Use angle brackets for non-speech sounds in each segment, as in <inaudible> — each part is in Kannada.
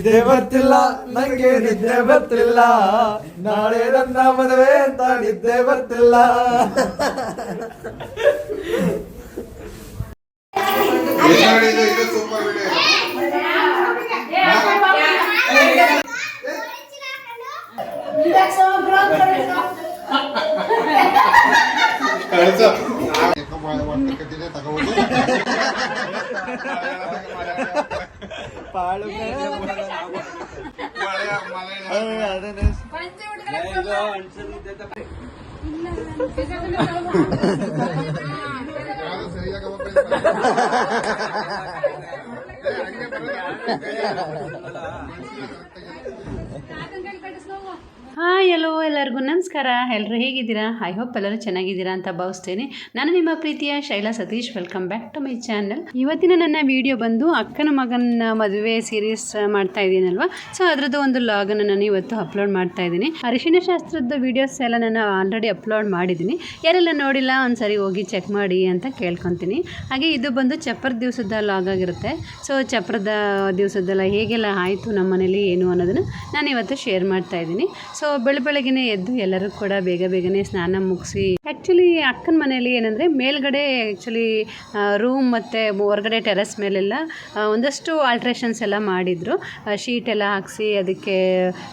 ನಿದ್ದೆ ಬರ್ತಿಲ್ಲ ನಂಗೆ ನಿದ್ದೆ ಬರ್ತಿಲ್ಲ. ನಾಳೆ ನನ್ನ ಮದುವೆ ಅಂತ ನಿದ್ದೆ ಬರ್ತಿಲ್ಲ. ಇದು <laughs> ಸೂಪರ್ ವಿಡಿಯೋ ಹಾಯ್ ಎಲ್ಲೋ ಎಲ್ಲರಿಗೂ ನಮಸ್ಕಾರ. ಎಲ್ಲರೂ ಹೇಗಿದ್ದೀರಾ? ಐ ಹೋಪ್ ಎಲ್ಲರೂ ಚೆನ್ನಾಗಿದ್ದೀರಾ ಅಂತ ಭಾವಿಸ್ತೇನೆ. ನಾನು ನಿಮ್ಮ ಪ್ರೀತಿಯ Shaila Satish. Welcome back to my channel ಇವತ್ತಿನ ನನ್ನ ವಿಡಿಯೋ ಬಂದು ಅಕ್ಕನ ಮಗನ ಮದುವೆ ಸೀರೀಸ್ ಮಾಡ್ತಾ ಇದ್ದೀನಲ್ವಾ? ಸೊ ಅದರದ್ದು ಒಂದು ಲಾಗನ್ನು ನಾನು ಇವತ್ತು ಅಪ್ಲೋಡ್ ಮಾಡ್ತಾ ಇದ್ದೀನಿ. ಅರಿಶಿನ ಶಾಸ್ತ್ರದ ವಿಡಿಯೋಸ್ ಎಲ್ಲ ನಾನು ಆಲ್ರೆಡಿ ಅಪ್ಲೋಡ್ ಮಾಡಿದ್ದೀನಿ. ಯಾರೆಲ್ಲ ನೋಡಿಲ್ಲ, ಒಂದ್ಸರಿ ಹೋಗಿ ಚೆಕ್ ಮಾಡಿ ಅಂತ ಕೇಳ್ಕೊತೀನಿ. ಹಾಗೆ ಇದು ಬಂದು ಚಪ್ಪರ ದಿವಸದ ಲಾಗ್ ಆಗಿರುತ್ತೆ. ಸೊ ಚಪ್ಪರದ ದಿವಸದ್ದೆಲ್ಲ ಹೇಗೆಲ್ಲ ಆಯಿತು ನಮ್ಮ ಮನೇಲಿ ಏನು ಅನ್ನೋದನ್ನು ನಾನು ಇವತ್ತು ಶೇರ್ ಮಾಡ್ತಾ ಇದ್ದೀನಿ. ಸೊ ಬೆಳ ಬೆಳಗ್ಗೆನೆ ಎದ್ದು ಎಲ್ಲರೂ ಕೂಡ ಬೇಗ ಬೇಗನೆ ಸ್ನಾನ ಮುಗಿಸಿ ಆ್ಯಕ್ಚುಲಿ ಅಕ್ಕನ ಮನೆಯಲ್ಲಿ ಏನಂದರೆ ಮೇಲ್ಗಡೆ ಆ್ಯಕ್ಚುಲಿ ರೂಮ್ ಮತ್ತು ಹೊರಗಡೆ ಟೆರೆಸ್ ಮೇಲೆಲ್ಲ ಒಂದಷ್ಟು ಆಲ್ಟ್ರೇಷನ್ಸ್ ಎಲ್ಲ ಮಾಡಿದರು. ಶೀಟ್ ಎಲ್ಲ ಹಾಕಿಸಿ ಅದಕ್ಕೆ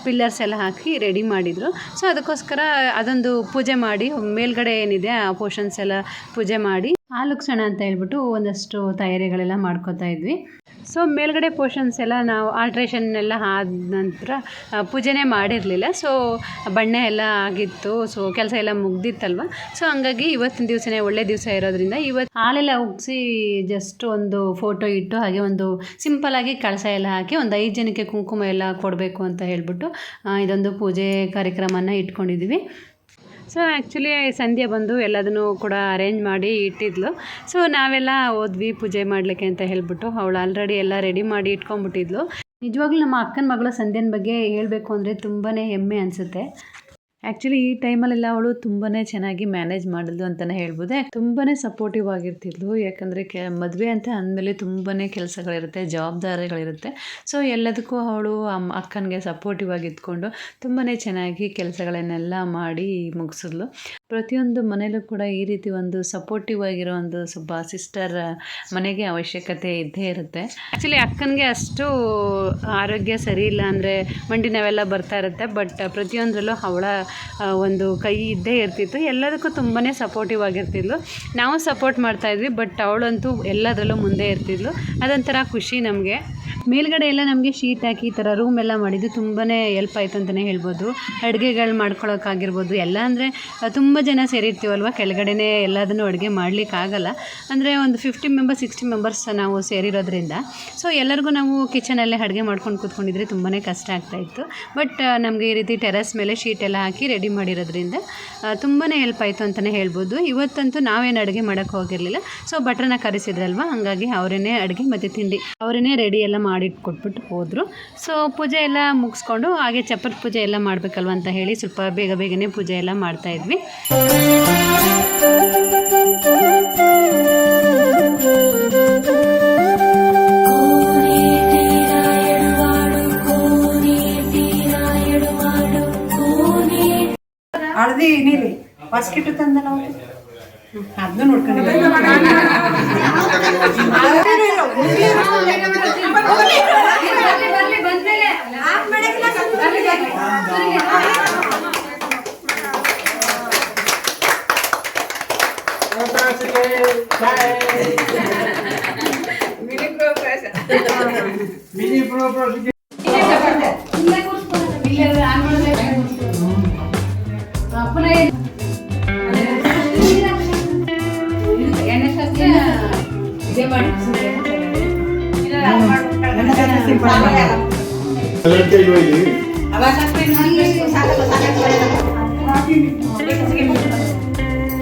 ಪಿಲ್ಲರ್ಸ್ ಎಲ್ಲ ಹಾಕಿ ರೆಡಿ ಮಾಡಿದರು. ಸೊ ಅದಕ್ಕೋಸ್ಕರ ಅದೊಂದು ಪೂಜೆ ಮಾಡಿ, ಮೇಲ್ಗಡೆ ಏನಿದೆ ಆ ಪೋರ್ಷನ್ಸ್ ಎಲ್ಲ ಪೂಜೆ ಮಾಡಿ ಆಲುಕ್ಷಣ ಅಂತ ಹೇಳ್ಬಿಟ್ಟು ಒಂದಷ್ಟು ತಯಾರಿಗಳೆಲ್ಲ ಮಾಡ್ಕೋತಾ ಇದ್ವಿ. ಸೊ ಮೇಲ್ಗಡೆ ಪೋರ್ಷನ್ಸ್ ಎಲ್ಲ ನಾವು ಆಲ್ಟ್ರೇಷನ್ ಎಲ್ಲ ಆದ ನಂತರ ಪೂಜೆನೆ ಮಾಡಿರಲಿಲ್ಲ. ಸೊ ಬಣ್ಣ ಎಲ್ಲ ಆಗಿತ್ತು. ಸೊ ಕೆಲಸ ಎಲ್ಲ ಮುಗ್ದಿತ್ತಲ್ವ? ಸೊ ಹಂಗಾಗಿ ಇವತ್ತಿನ ದಿವಸನೇ ಒಳ್ಳೆ ದಿವಸ ಇರೋದ್ರಿಂದ ಇವತ್ತು ಹಾಲೆಲ್ಲ ಉಗ್ಸಿ ಜಸ್ಟ್ ಒಂದು ಫೋಟೋ ಇಟ್ಟು, ಹಾಗೆ ಒಂದು ಸಿಂಪಲಾಗಿ ಕಳಸ ಎಲ್ಲ ಹಾಕಿ ಒಂದು ಐದು ಜನಕ್ಕೆ ಕುಂಕುಮ ಎಲ್ಲ ಕೊಡಬೇಕು ಅಂತ ಹೇಳ್ಬಿಟ್ಟು ಇದೊಂದು ಪೂಜೆ ಕಾರ್ಯಕ್ರಮನ ಇಟ್ಕೊಂಡಿದ್ವಿ. ಸೊ ಆ್ಯಕ್ಚುಲಿ ಸಂಧ್ಯೆ ಬಂದು ಎಲ್ಲದನ್ನು ಕೂಡ ಅರೇಂಜ್ ಮಾಡಿ ಇಟ್ಟಿದ್ಲು. ಸೊ ನಾವೆಲ್ಲ ಹೋದ್ವಿ ಪೂಜೆ ಮಾಡಲಿಕ್ಕೆ ಅಂತ ಹೇಳ್ಬಿಟ್ಟು ಅವಳು ಆಲ್ರೆಡಿ ಎಲ್ಲ ರೆಡಿ ಮಾಡಿ ಇಟ್ಕೊಂಡ್ಬಿಟ್ಟಿದ್ಲು. ನಿಜವಾಗ್ಲೂ ನಮ್ಮ ಅಕ್ಕನ ಮಗಳ ಸಂಧ್ಯನ ಬಗ್ಗೆ ಹೇಳಬೇಕು ಅಂದರೆ ತುಂಬಾ ಹೆಮ್ಮೆ ಅನಿಸುತ್ತೆ. ಆ್ಯಕ್ಚುಲಿ ಈ ಟೈಮಲ್ಲೆಲ್ಲ ಅವಳು ತುಂಬಾ ಚೆನ್ನಾಗಿ ಮ್ಯಾನೇಜ್ ಮಾಡಿದ್ಲು ಅಂತಲೇ ಹೇಳ್ಬೋದು. ತುಂಬಾ ಸಪೋರ್ಟಿವ್ ಆಗಿರ್ತಿದ್ಲು. ಯಾಕಂದರೆ ಕೆ ಮದುವೆ ಅಂತ ಅಂದಮೇಲೆ ತುಂಬಾ ಕೆಲಸಗಳಿರುತ್ತೆ, ಜವಾಬ್ದಾರಿಗಳಿರುತ್ತೆ. ಸೊ ಎಲ್ಲದಕ್ಕೂ ಅವಳು ಅಕ್ಕನಿಗೆ ಸಪೋರ್ಟಿವ್ ಆಗಿ ಇದ್ಕೊಂಡು ತುಂಬಾ ಚೆನ್ನಾಗಿ ಕೆಲಸಗಳನ್ನೆಲ್ಲ ಮಾಡಿ ಮುಗಿಸಿದ್ಲು. ಪ್ರತಿಯೊಂದು ಮನೇಲೂ ಕೂಡ ಈ ರೀತಿ ಒಂದು ಸಪೋರ್ಟಿವ್ ಆಗಿರೋ ಒಂದು ಸ್ವಲ್ಪ ಸಿಸ್ಟರ್ ಮನೆಗೆ ಅವಶ್ಯಕತೆ ಇದ್ದೇ ಇರುತ್ತೆ. ಆ್ಯಕ್ಚುಲಿ ಅಕ್ಕನಿಗೆ ಅಷ್ಟು ಆರೋಗ್ಯ ಸರಿ ಇಲ್ಲ ಅಂದರೆ ಮಂಡಿ ನಾವೆಲ್ಲ ಬರ್ತಾ ಇರುತ್ತೆ. ಬಟ್ ಪ್ರತಿಯೊಂದರಲ್ಲೂ ಅವಳ ಒಂದು ಕೈ ಇದ್ದೇ ಇರ್ತಿತ್ತು. ಎಲ್ಲದಕ್ಕೂ ತುಂಬಾ ಸಪೋರ್ಟಿವ್ ಆಗಿರ್ತಿದ್ಲು. ನಾವು ಸಪೋರ್ಟ್ ಮಾಡ್ತಾಯಿದ್ವಿ ಬಟ್ ಅವಳಂತೂ ಎಲ್ಲದರಲ್ಲೂ ಮುಂದೆ ಇರ್ತಿದ್ಲು. ಅದೊಂಥರ ಖುಷಿ ನಮಗೆ. ಮೇಲ್ಗಡೆ ಎಲ್ಲ ನಮಗೆ ಶೀಟ್ ಹಾಕಿ ಈ ಥರ ರೂಮ್ ಎಲ್ಲ ಮಾಡಿದ್ದು ತುಂಬಾ ಎಲ್ಪ್ ಆಯಿತು ಅಂತಲೇ ಹೇಳ್ಬೋದು. ಅಡುಗೆಗಳು ಮಾಡ್ಕೊಳ್ಳೋಕ್ಕಾಗಿರ್ಬೋದು ಎಲ್ಲ ಅಂದರೆ ತುಂಬ ಜನ ಸೇರಿರ್ತೀವಲ್ವ? ಕೆಳಗಡೆನೇ ಎಲ್ಲದನ್ನು ಅಡುಗೆ ಮಾಡಲಿಕ್ಕಾಗಲ್ಲ ಅಂದರೆ ಒಂದು ಫಿಫ್ಟಿ ಮೆಂಬರ್ಸ್ ಸಿಕ್ಸ್ಟಿ ಮೆಂಬರ್ಸ್ ನಾವು ಸೇರಿರೋದ್ರಿಂದ. ಸೊ ಎಲ್ಲರಿಗೂ ನಾವು ಕಿಚನಲ್ಲೇ ಅಡುಗೆ ಮಾಡ್ಕೊಂಡು ಕೂತ್ಕೊಂಡಿದ್ರೆ ತುಂಬಾ ಕಷ್ಟ ಆಗ್ತಾಯಿತ್ತು ಬಟ್ ನಮಗೆ ಈ ರೀತಿ ಟೆರೆಸ್ ಮೇಲೆ ಶೀಟ್ ಎಲ್ಲ ಹಾಕಿ ರೆಡಿ ಮಾಡಿರೋದ್ರಿಂದ ತುಂಬಾ ಹೆಲ್ಪ್ ಆಯಿತು ಅಂತಲೇ ಹೇಳ್ಬೋದು. ಇವತ್ತಂತೂ ನಾವೇನು ಅಡುಗೆ ಮಾಡೋಕ್ಕೆ ಹೋಗಿರಲಿಲ್ಲ. ಸೊ ಭಟ್ರನ್ನ ಕರೆಸಿದ್ರಲ್ವ? ಹಾಗಾಗಿ ಅವರೇನೇ ಅಡುಗೆ ಮತ್ತು ತಿಂಡಿ, ಅವರೇನೇ ರೆಡಿ ಎಲ್ಲ ಮಾಡಿಟ್ಕೊಟ್ಬಿಟ್ಟು ಹೋದರು. ಸೊ ಪೂಜೆ ಎಲ್ಲ ಮುಗಿಸ್ಕೊಂಡು ಹಾಗೆ ಚಪ್ಪರ ಪೂಜೆ ಎಲ್ಲ ಮಾಡಬೇಕಲ್ವ ಅಂತ ಹೇಳಿ ಸ್ವಲ್ಪ ಬೇಗ ಬೇಗನೆ ಪೂಜೆ ಎಲ್ಲ ಮಾಡ್ತಾಯಿದ್ವಿ ಹಳದಿ ನೀಲಿ ಬಾಸ್ಕೆಟ್ ತಂದ ನಾವು. ಅದನ್ನ ನೋಡ್ಕೊಂಡು మినీ ప్రోగ్రామ్ ಅದೇ Abasan ko yung address ko. Sana ko sana ko na Sige, sige.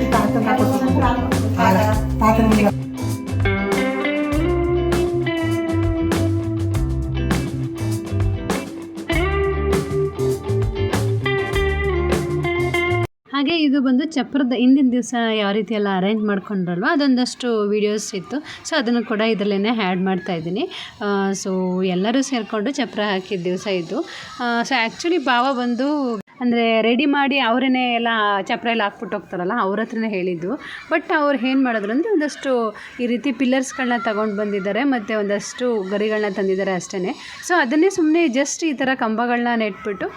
Tatanggap ko. Tatanggap ko. ಬಂದು ಚಪ್ರದ ಹಿಂದಿನ ದಿವಸ ಯಾವ ರೀತಿ ಎಲ್ಲ ಅರೇಂಜ್ ಮಾಡ್ಕೊಂಡ್ರಲ್ವ? ಅದೊಂದಷ್ಟು ವೀಡಿಯೋಸ್ ಇತ್ತು. ಸೊ ಅದನ್ನು ಕೂಡ ಇದರಲ್ಲೇ ಆ್ಯಡ್ ಮಾಡ್ತಾ ಇದ್ದೀನಿ. ಸೊ ಎಲ್ಲರೂ ಸೇರಿಕೊಂಡು ಚಪ್ರ ಹಾಕಿದ ದಿವಸ ಇದು. ಸೊ ಆ್ಯಕ್ಚುಲಿ ಭಾವ ಬಂದು ಅಂದರೆ ರೆಡಿ ಮಾಡಿ ಅವರೇ ಎಲ್ಲ ಚಪ್ರ ಎಲ್ಲ ಹಾಕ್ಬಿಟ್ಟು ಹೋಗ್ತಾರಲ್ಲ, ಅವ್ರ ಹತ್ರನೇ ಹೇಳಿದ್ದು. ಬಟ್ ಅವ್ರು ಏನು ಮಾಡಿದ್ರು ಅಂದರೆ ಒಂದಷ್ಟು ಈ ರೀತಿ ಪಿಲ್ಲರ್ಸ್ಗಳನ್ನ ತಗೊಂಡು ಬಂದಿದ್ದಾರೆ, ಮತ್ತು ಒಂದಷ್ಟು ಗರಿಗಳನ್ನ ತಂದಿದ್ದಾರೆ ಅಷ್ಟೇ ಸೊ ಅದನ್ನೇ ಸುಮ್ಮನೆ ಜಸ್ಟ್ ಈ ಥರ ಕಂಬಗಳನ್ನ ನೆಟ್ಬಿಟ್ಟು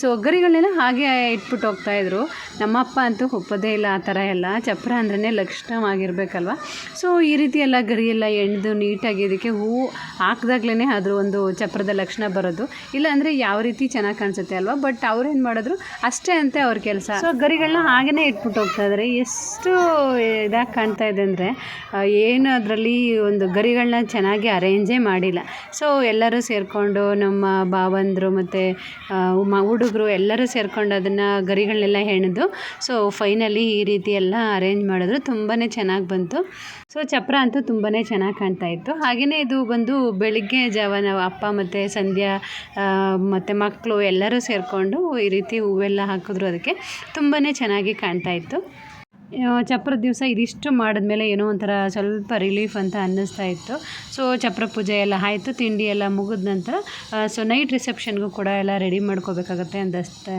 ಸೊ ಗರಿಗಳನ್ನೆಲ್ಲ ಹಾಗೆ ಇಟ್ಬಿಟ್ಟು ಹೋಗ್ತಾಯಿದ್ರು ನಮ್ಮಪ್ಪ ಅಂತೂ ಒಪ್ಪೋದೇ ಇಲ್ಲ ಆ ಥರ ಎಲ್ಲ. ಚಪ್ರ ಅಂದ್ರೇ ಲಕ್ಷಣವಾಗಿರ್ಬೇಕಲ್ವ? ಸೊ ಈ ರೀತಿ ಎಲ್ಲ ಗರಿ ಎಲ್ಲ ಎಣ್ದು ನೀಟಾಗಿ ಇದಕ್ಕೆ ಹೂವು ಹಾಕ್ದಾಗ್ಲೇ ಅದ್ರ ಒಂದು ಚಪ್ರದ ಲಕ್ಷಣ ಬರೋದು. ಇಲ್ಲಾಂದರೆ ಯಾವ ರೀತಿ ಚೆನ್ನಾಗಿ ಕಾಣಿಸುತ್ತೆ ಅಲ್ವಾ? ಬಟ್ ಅವ್ರೇನು ಮಾಡಿದ್ರು. ಅಷ್ಟೇ ಅಂತೆ ಅವ್ರ ಕೆಲಸ. ಸೊ ಗರಿಗಳನ್ನ ಹಾಗೇ ಇಟ್ಬಿಟ್ಟು ಹೋಗ್ತಾ ಇದ್ದಾರೆ ಎಷ್ಟು ಇದಾಗಿ ಕಾಣ್ತಾ ಇದೆ ಅಂದರೆ ಏನು ಅದರಲ್ಲಿ ಒಂದು ಗರಿಗಳನ್ನ ಚೆನ್ನಾಗಿ ಅರೇಂಜೇ ಮಾಡಿಲ್ಲ. ಸೊ ಎಲ್ಲರೂ ಸೇರಿಕೊಂಡು ನಮ್ಮ ಬಾವಂದರು ಮತ್ತು ಹುಡುಗರು ಎಲ್ಲರೂ ಸೇರಿಕೊಂಡು ಅದನ್ನು ಗರಿಗಳನ್ನೆಲ್ಲ ಹೆಣೆದು ಸೊ ಫೈನಲಿ ಈ ರೀತಿ ಎಲ್ಲ ಅರೇಂಜ್ ಮಾಡಿದ್ರು. ತುಂಬಾ ಚೆನ್ನಾಗಿ ಬಂತು. ಸೊ ಚಪ್ರ ಅಂತೂ ತುಂಬಾ ಚೆನ್ನಾಗಿ ಕಾಣ್ತಾ ಇತ್ತು. ಹಾಗೆಯೇ ಇದು ಬಂದು ಬೆಳಿಗ್ಗೆ ಜಾವ ನಾವು ಅಪ್ಪ ಮತ್ತು ಸಂಧ್ಯಾ ಮತ್ತು ಮಕ್ಕಳು ಎಲ್ಲರೂ ಸೇರಿಕೊಂಡು ಈ ರೀತಿ ಹೂವೆಲ್ಲ ಹಾಕಿದ್ರು ಅದಕ್ಕೆ ತುಂಬಾ ಚೆನ್ನಾಗಿ ಕಾಣ್ತಾ ಇತ್ತು. ಚಪ್ರದ ದಿವಸ ಇದಿಷ್ಟು ಮಾಡಿದ್ಮೇಲೆ ಏನೋ ಒಂಥರ ಸ್ವಲ್ಪ ರಿಲೀಫ್ ಅಂತ ಅನ್ನಿಸ್ತಾ ಇತ್ತು. ಸೊ ಚಪ್ರ ಪೂಜೆ ಎಲ್ಲ ಆಯಿತು, ತಿಂಡಿ ಎಲ್ಲ ಮುಗಿದ ನಂತರ ಸೊ ನೈಟ್ ರಿಸೆಪ್ಷನ್ಗೂ ಕೂಡ ಎಲ್ಲ ರೆಡಿ ಮಾಡ್ಕೋಬೇಕಾಗತ್ತೆ ಅಂದಷ್ಟೇ.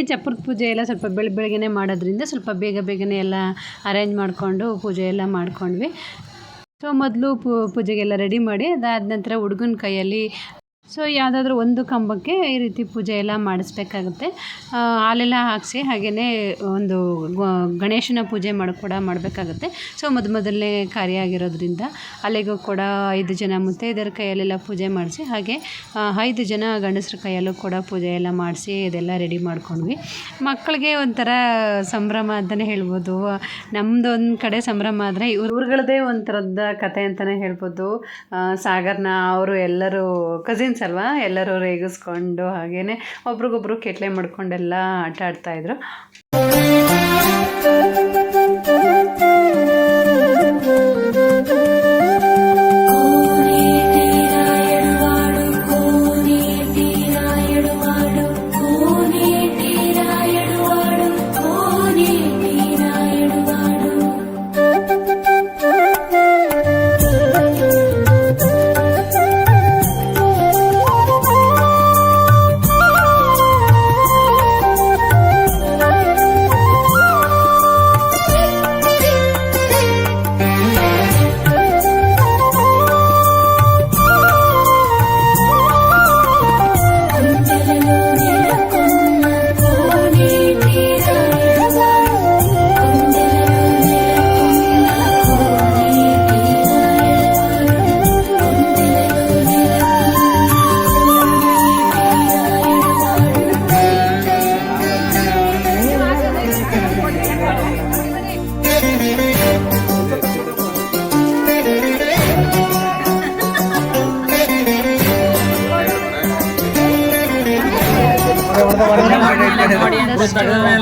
ಹಾಗೆ ಚಪ್ರದ ಪೂಜೆ ಎಲ್ಲ ಸ್ವಲ್ಪ ಬೆಳ, ಬೆಳಗ್ಗೆನೇ ಮಾಡೋದ್ರಿಂದ ಸ್ವಲ್ಪ ಬೇಗ ಬೇಗನೆ ಎಲ್ಲ ಅರೇಂಜ್ ಮಾಡಿಕೊಂಡು ಪೂಜೆ ಎಲ್ಲ ಮಾಡ್ಕೊಂಡ್ವಿ. ಸೊ, ಮೊದಲು ಪೂಜೆಗೆಲ್ಲ ರೆಡಿ ಮಾಡಿ ಅದಾದ ನಂತರ ಹುಡುಗನ ಕೈಯಲ್ಲಿ ಸೊ ಯಾವುದಾದ್ರೂ ಒಂದು ಕಂಬಕ್ಕೆ ಈ ರೀತಿ ಪೂಜೆ ಎಲ್ಲ ಮಾಡಿಸ್ಬೇಕಾಗುತ್ತೆ. ಹಾಲೆಲ್ಲ ಹಾಕಿಸಿ ಹಾಗೆಯೇ ಒಂದು ಗಣೇಶನ ಪೂಜೆ ಮಾಡಿ, ಕೂಡ ಮಾಡಬೇಕಾಗುತ್ತೆ. ಸೊ ಮೊದ ಮೊದಲನೇ ಕಾರ್ಯ ಆಗಿರೋದ್ರಿಂದ ಅಲ್ಲಿಗೂ ಕೂಡ ಐದು ಜನ ಮುತ್ತೈದೆಯರ ಕೈಯಲ್ಲೆಲ್ಲ ಪೂಜೆ ಮಾಡಿಸಿ ಹಾಗೆ ಐದು ಜನ ಗಂಡಸ್ರ ಕೈಯಲ್ಲೂ ಕೂಡ ಪೂಜೆ ಎಲ್ಲ ಮಾಡಿಸಿ ಇದೆಲ್ಲ ರೆಡಿ ಮಾಡ್ಕೊಂಡ್ವಿ. ಮಕ್ಕಳಿಗೆ ಒಂಥರ ಸಂಭ್ರಮ ಅಂತಲೇ ಹೇಳ್ಬೋದು. ನಮ್ಮದು ಒಂದು ಕಡೆ ಸಂಭ್ರಮ ಆದರೆ ಇವ್ರಗಳದೇ ಒಂಥರದ ಕತೆ ಅಂತಲೇ ಹೇಳ್ಬೋದು. ಸಾಗರ್ನ ಅವರು ಎಲ್ಲರೂ ಕಸಿನ್ಸ್ ಅಲ್ವಾ? ಎಲ್ಲರೂ ರೇಗಿಸ್ಕೊಂಡು ಹಾಗೇನೆ ಒಬ್ರಿಗೊಬ್ರು ಕೆಟ್ಲೆ ಮಾಡ್ಕೊಂಡೆಲ್ಲ ಆಟ ಆಡ್ತಾಯಿದ್ರು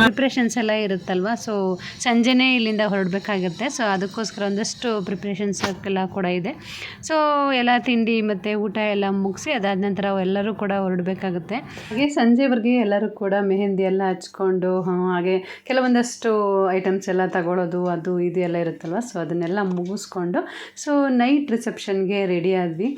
ಪ್ರಿಪ್ರೇಷನ್ಸ್ ಎಲ್ಲ ಇರುತ್ತಲ್ವ? ಸೊ ಸಂಜೆನೇ ಇಲ್ಲಿಂದ ಹೊರಡಬೇಕಾಗುತ್ತೆ. ಸೊ ಅದಕ್ಕೋಸ್ಕರ ಒಂದಷ್ಟು ಪ್ರಿಪ್ರೇಷನ್ಸ್ ಎಲ್ಲ ಕೂಡ ಇದೆ. ಸೊ ಎಲ್ಲ ತಿಂಡಿ ಮತ್ತು ಊಟ ಎಲ್ಲ ಮುಗಿಸಿ ಅದಾದ ನಂತರ ಎಲ್ಲರೂ ಕೂಡ ಹೊರಡಬೇಕಾಗುತ್ತೆ. ಹಾಗೆ ಸಂಜೆವರೆಗೆ ಎಲ್ಲರೂ ಕೂಡ ಮೆಹಂದಿ ಎಲ್ಲ ಹಚ್ಕೊಂಡು ಹಾಗೆ ಕೆಲವೊಂದಷ್ಟು ಐಟಮ್ಸ್ ಎಲ್ಲ ತಗೊಳ್ಳೋದು ಅದು ಇದು ಎಲ್ಲ ಇರುತ್ತಲ್ವ? ಸೊ ಅದನ್ನೆಲ್ಲ ಮುಗಿಸ್ಕೊಂಡು ಸೊ ನೈಟ್ ರಿಸೆಪ್ಷನ್ಗೆ ರೆಡಿ ಆದ್ವಿ.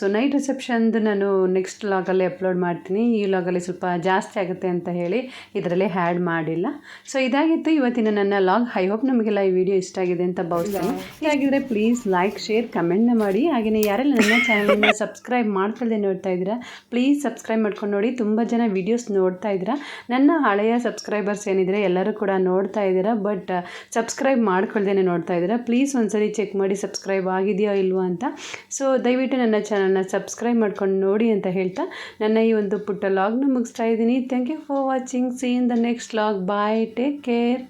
ಸೊ ನೈಟ್ ರಿಸೆಪ್ಷನ್ದು ನಾನು ನೆಕ್ಸ್ಟ್ ಲಾಗಲ್ಲಿ ಅಪ್ಲೋಡ್ ಮಾಡ್ತೀನಿ. ಈ ಲಾಗಲ್ಲಿ ಸ್ವಲ್ಪ ಜಾಸ್ತಿ ಆಗುತ್ತೆ ಅಂತ ಹೇಳಿ. ಇದರಲ್ಲಿ ಆ್ಯಡ್ ಮಾಡಿಲ್ಲ. ಸೊ ಇದಾಗಿತ್ತು ಇವತ್ತಿನ ನನ್ನ ಲಾಗ್ ಐ ಹೋಪ್ ನಮಗೆಲ್ಲ ಈ ವಿಡಿಯೋ ಇಷ್ಟ ಆಗಿದೆ ಅಂತ ಭಾವಿಸ್ತೀನಿ. ಹಾಗಿದ್ರೆ ಪ್ಲೀಸ್ ಲೈಕ್ ಶೇರ್ ಕಮೆಂಟ್ನ ಮಾಡಿ. ಹಾಗೆಯೇ ಯಾರೆಲ್ಲ ನನ್ನ ಚಾನಲ್ನ ಸಬ್ಸ್ಕ್ರೈಬ್ ಮಾಡ್ಕೊಳ್ಳದೆ ನೋಡ್ತಾ ಇದ್ದೀರಾ ಪ್ಲೀಸ್ ಸಬ್ಸ್ಕ್ರೈಬ್ ಮಾಡ್ಕೊಂಡು ನೋಡಿ. ತುಂಬ ಜನ ವೀಡಿಯೋಸ್ ನೋಡ್ತಾ ಇದ್ದೀರಾ. ನನ್ನ ಹಳೆಯ ಸಬ್ಸ್ಕ್ರೈಬರ್ಸ್ ಏನಿದ್ರೆ ಎಲ್ಲರೂ ಕೂಡ ನೋಡ್ತಾ ಇದ್ದೀರಾ ಬಟ್ ಸಬ್ಸ್ಕ್ರೈಬ್ ಮಾಡ್ಕೊಳ್ಳ್ದೇ ನೋಡ್ತಾ ಇದ್ದೀರಾ. ಪ್ಲೀಸ್ ಒಂದ್ಸರಿ ಚೆಕ್ ಮಾಡಿ ಸಬ್ಸ್ಕ್ರೈಬ್ ಆಗಿದೆಯೋ ಇಲ್ವೋ ಅಂತ. ಸೊ ದಯವಿಟ್ಟು ನನ್ನ ಚಾನಲ್ನ ಸಬ್ಸ್ಕ್ರೈಬ್ ಮಾಡ್ಕೊಂಡು ನೋಡಿ ಅಂತ ಹೇಳ್ತಾ ನನ್ನ ಈ ಒಂದು ಪುಟ್ಟ ಲಾಗ್ನ ಮುಗಿಸ್ತಾ ಇದ್ದೀನಿ. Thank you for watching See you in the next vlog. Bye. Take care.